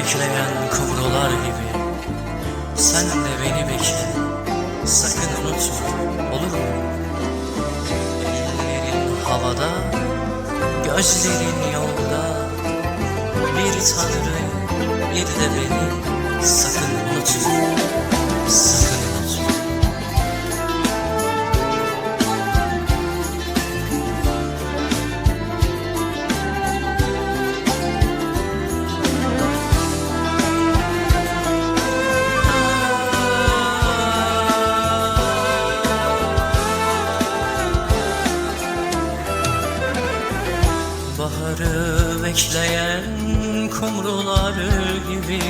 bekleyen kumrular gibi. Sen de beni bekle. Sakın unutma. Olur mu? Ellerin havada Gözlerin yolda. Bir tanrı bir de beni. Sakın unutma. Sakın bekleyen kumrular gibi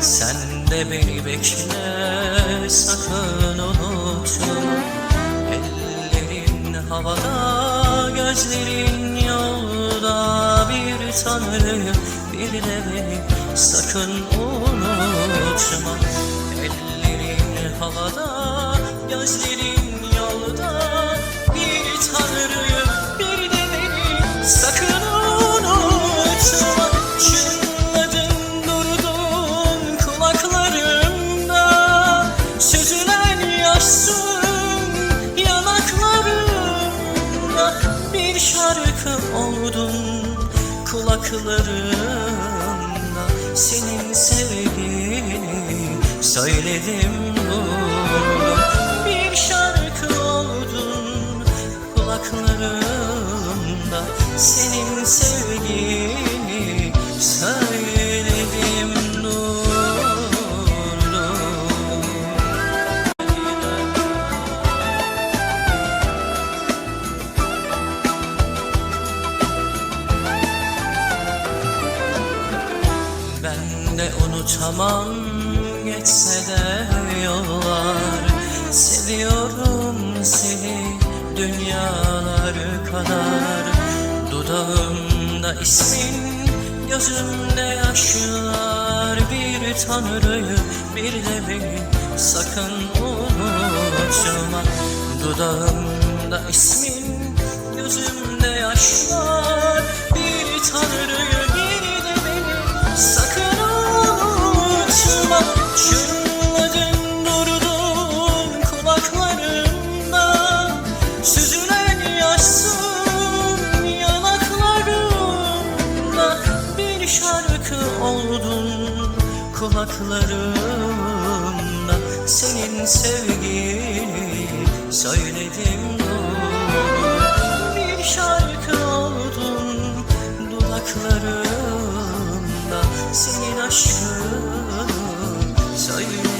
Sen de beni bekle sakın unutma. Ellerin havada gözlerin yolda Bir tanrı bir de beni sakın unutma. Ellerin havada gözlerin kulaklarımda Senin sevgini söyledim durdum Bir şarkı oldun kulaklarımda Senin sevgini söyledim de unutamam geçse de yollar. Seviyorum seni dünyalar kadar. Dudağımda ismin gözümde yaşlar. Bir tanrıyı bir de beni sakın unutma. Dudağımda ismin gözümde yaşlar. Bir tanrıyı Çınladın durdun kulaklarımda. Süzülen yaşsın yanaklarımda. Bir şarkı oldun kulaklarımda. Senin sevgini söyledim durdum Bir şarkı oldun dudaklarımda. Senin aşkın soy luz.